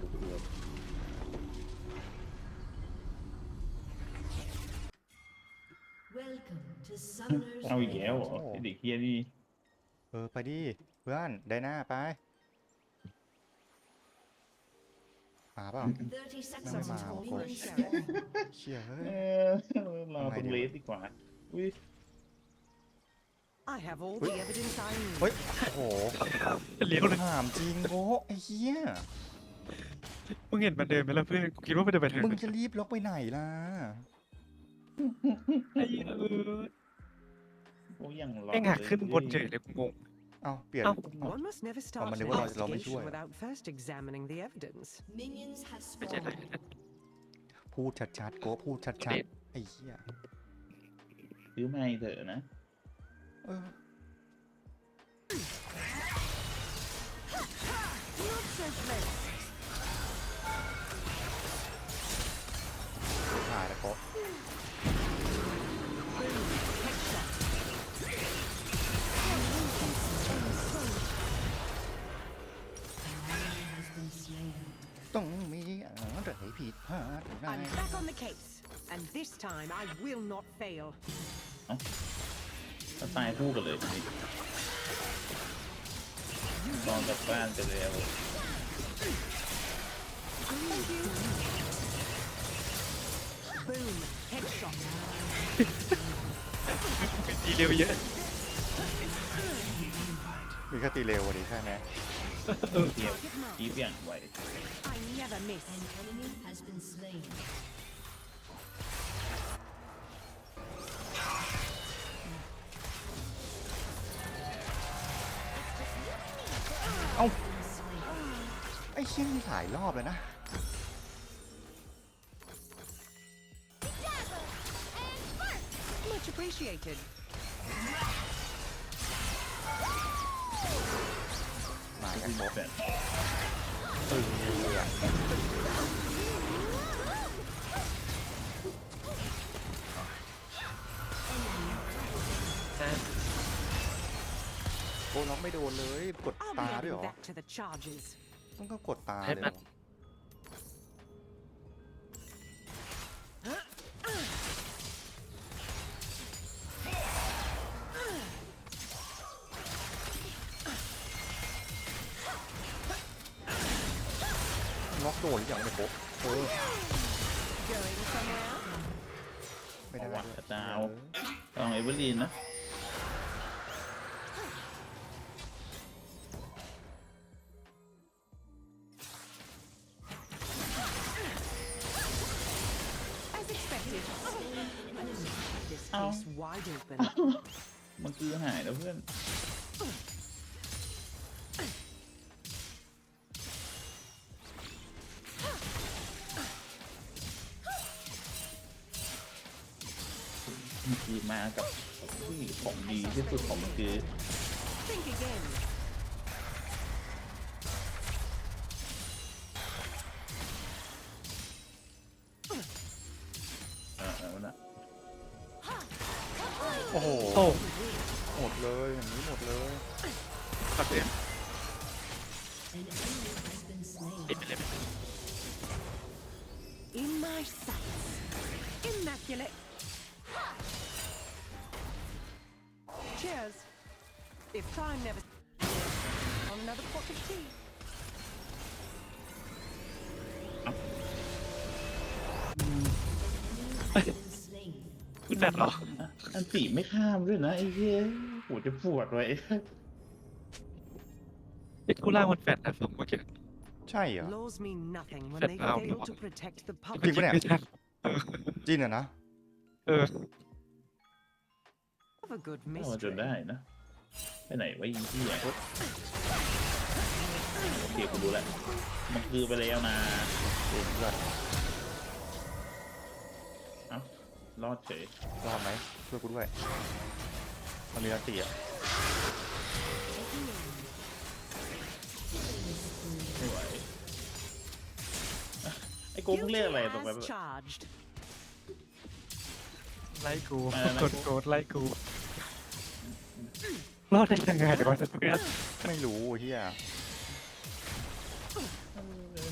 กูดูเอาอีกแล้วเหรอไอ้เด็กเฮียนี่เออไปดิเพื่อนไดหน้าไปมาเปล่า30 seconds Wow, until of minions course. spawn. เชี่ยเฮ้เอยอรอตรงเลสดีกว่าอุ้ย I have all the evidence I need. เฮ้ยโอ้โหเลี้ยวเลยถามจริงโก้ไอ้เหี้ย มึงเห็นมันเดินไปแล้วเพื่อนกูคิดว่ามันจะไปทางมึงจะรีบล็อกไปไหนล่ะไอ้เออโอ้ยยังรอแม่งหักขึ้นบนเฉยเลยกูงง เอาเปลี่ยนเอ้า One must never start mà an nếu mà lo- lo mới investigation chui à? without first examining the evidence. Minions have ไม่ใช่อะไร spawned. พูดชัดๆโก้พูดชัดๆไอ้เหี้ยซื้อไม่เถอะนะเออถ่ this time I will not fail. ถ้าตายคู่กันเลยนี่นอนกลับบ้านไปแล้ว Boom, headshot. ดีเร็วเยอะมีแค่ตีเร็วกว่านี้ใช่ไหมเทียบกีบอย่างไว I never miss. An enemy has been slain. ไอ้เชี่ยนี่หลายรอบเลยนะ Much appreciated. มากันครบแบบเออโอ้น้องไม่โดนเลยกด I'll be ตาด้วย adding เหรอ that to the charges. ต้องก็กดตาให้เลยมันเหรอล็อกโดนหรือยังไม่โป๊ะเออ Going somewhere? ไม่ได้เอาด้วยวะจะเอาต้องเอเวอร์ลีนนะ มันคือหายแล้วเพื่อนมันคือมากับอุ้ยของดีที่สุดของมันคือ Think again. เออเออนะโอ้โหโอ้หม ดเลยอย่างนี้หมดเลยขับเต็ม An enemy has been slain. ติดไปเลย In my sights. Immaculate. Cheers. If time never. On another pot of tea. ขึ้นแบบเหรอ อันตีไม่ข้ามด้วยนะไอ้เหี้ย ปวดจะปวดไว้ไอ้กูล่างมันแฟดนะผมเมื่อกี้ ใช่เหรอ Laws mean nothing when Shut they down. fail to protect the จริง public. ปะเนี่ยไม่ใช่จริงอะนะ เออ Have a good เข้ามาจน mystery. ได้นะไปไหนไว้อีที่อะโอเคกูรู้แล้วมันคือไปแล้วนะเองเพื่อนเอ้ารอดเฉยรอดไหมช่วยกูด้วย มันมีรันตีอะไม่ไหวไอ้โกมึงเรียกอะไรตรงไป Guilty as charged. ไล่กูเออไล่กกูดโกดไล่กูรอดได้ยังไงเดี๋ยวมันจะเพื่อนไม่รู้เฮีย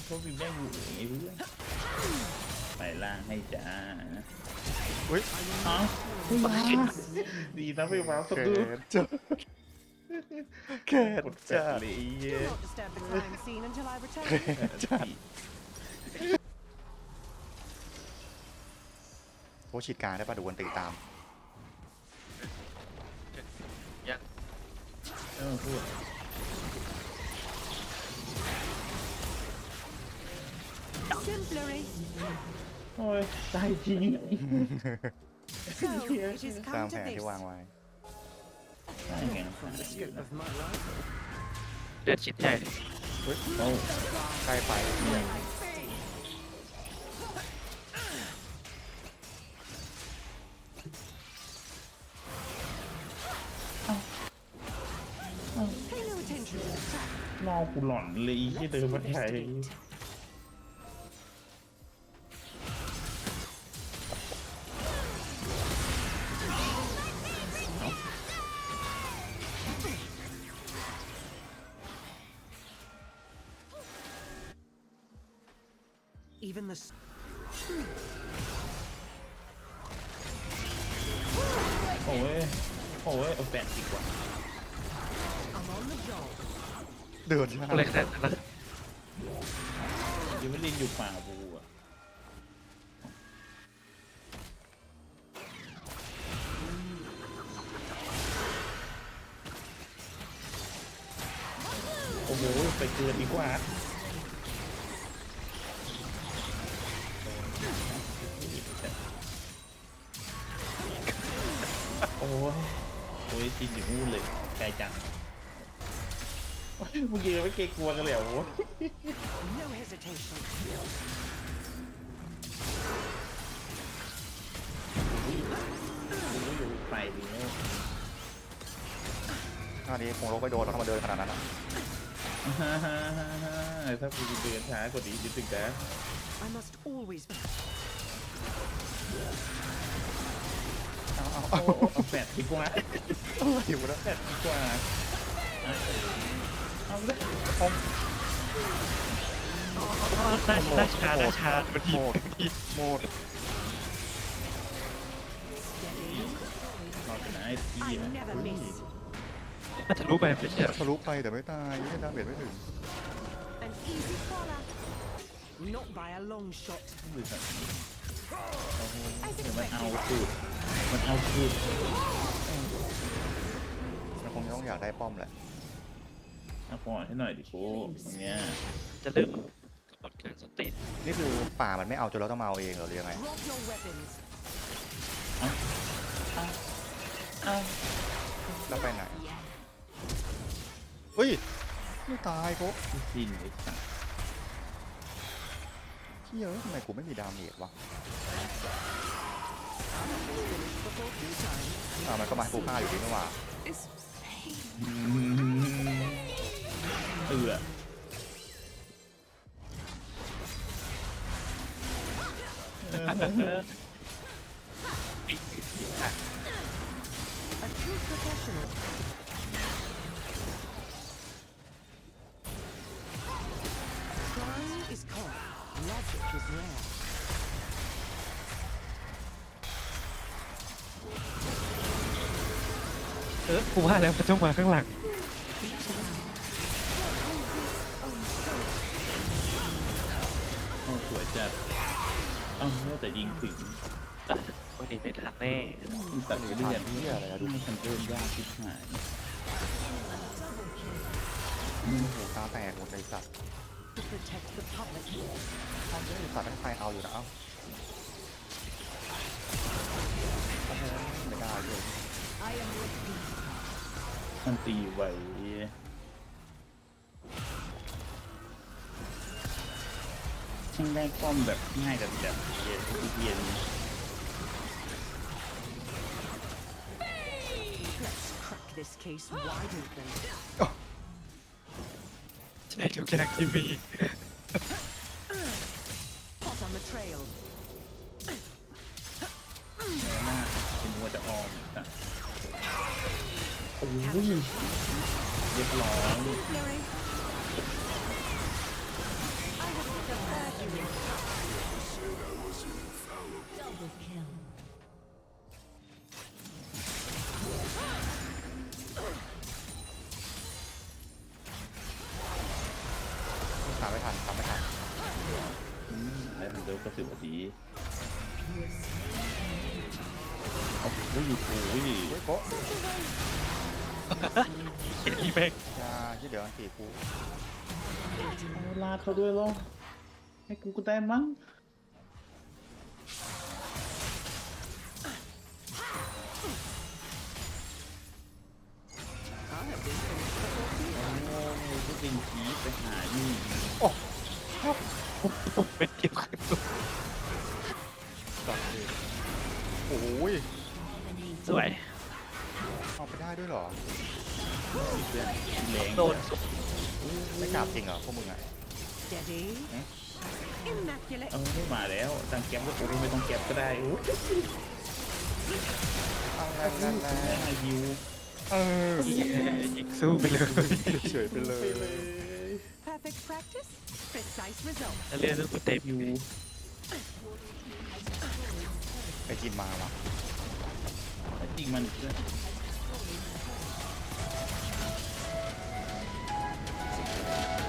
เพราะวิวได้อยู่ไอ้เพื่อนไปล่างให้จ้าอุ้ยเอ้า ไม่มาดีนะไม่มาสักแขดูนจัดแขนกดแฟจัดดเลยไอ้เหี้ย Do not disturb the crime scene until I return. โอ้ฉีดการได้ปะดูวันตีตาม ยังเออพูด Simplery. โอ้ยตายจริง So, it is ตาม come แผ to น this. ที่วางไว้ตายไง The scope of my life. เลือดชิ้นใหญ่โอ้ใกล้ไปเนี่ย Pay no attention to the trap. นอกูหล่อนเลยไอ้เหี้ยเดินมาไทย Even the s- โอ้ยโอ้ยเอาแปดดีกว่า I'm on the job. เดินหน้าอะไรขนาดนั้นนะยังไม่เล่นอยู่ป่าบูอะ โอ้โห ไปเกินดีกว่า ลยไกลจังโอ้ยมึงยืนไม่เกรงกลัวกันเลยเหรอวะ No hesitation. กูไม่อยู่ไปดีแล้วหน้านี้คงลบไปโดนแล้วถ้ามาเดินขนาดนั้นอะฮ่าฮ่าฮ่าฮ่าถ้ากูเดินช้ากว่านี้นิดนึงนะ I must always. เแปดดีกว่าอยู่นะแปดดีกว่าเอาเลยได้ได้ชาได้ชาบางทีโหมดโหมดนอเป็นไอ้ที่ I never miss. มันทะลุไปไม่ใช่เหรอทะลุไปแต่ไม่ตายไม่ดาเมจไม่ถึง An easy follow. Not by a long shot. มือสั่นเดี๋ยวมันเอาสูตรมันเอาสูตรมันคงจะต้องอยากได้ป้อมแหละเอาปล่อยให้หน่อยดิโก้อย่างเงี้ยจะเริ่มกำหนดการสตินี่คือป่ามันไม่เอาจนเราต้องมาเอาเองเหรอหรือยังไง Drop your weapons. เอาแล้วไปไหนเฮ้ยไม่ตายโคที่ชินไอ้สัส เฮียทำไมกูไม่มีดาเมจวะ Before tea time. อ่ามันก็มาให้กูฆ่าอยู่ดีนี่หว่าอืมเอือ เออกูว่าแล้วมันต้องมาข้างหลังเอาสวยจัดเอ้าแต่ยิงถึงวันนี้ไม่ทันแน่ตัดเลือดเฮียอะไรอะดูดูมันทันเดินยากที่หายโอ้โหตาแตกหมดเลยสัตว์ To protect the public. เอาเฮ้ยสัตว์ทั้งใครเอาอยู่นะเอ้าโอ้โหไม่ได้เลย I am with thee. มันตีไว้ช่างได้ป้อมแบบง่ายกับแบบเย็นเย็น Let's crack this case wide open. ใช่ทุกอย่างที่มี อ้ยเรียบร้อยตามไม่ทันตามไม่ทันไอ้มันเดินกระสือสีเอาโอ้ยโอ้ยเฮ้ย อีแม่งอยาที่เดี๋ยวอันตีกูเอาลาดเขาด้วยเหรอให้กูก็ได้มั้ง I have been finished before tea. โอ้ยก็เป็นผีไปหานี่เป็นเกี่ยวกับตัวก่อนเลยโอ้ย สวย เอาไปได้ด้วยเหรอแรงโดนไม่กล้าจริงเหรอพวกมึงอะ Steady. Hmm? Immaculate. เออไม่มาแล้วตั้งแก๊ปก็โอ้ยไม่ต้องแก๊ปก็ได้โอ้ยตั้งแรงแรงแม่ฮิวเออยิงสู้ไปเลยเฉยไปเลย Perfect practice. Precise result. แล้วเรียนรู้เต็มอยู่ไปกินมาว่ะจริงมัน Thank you.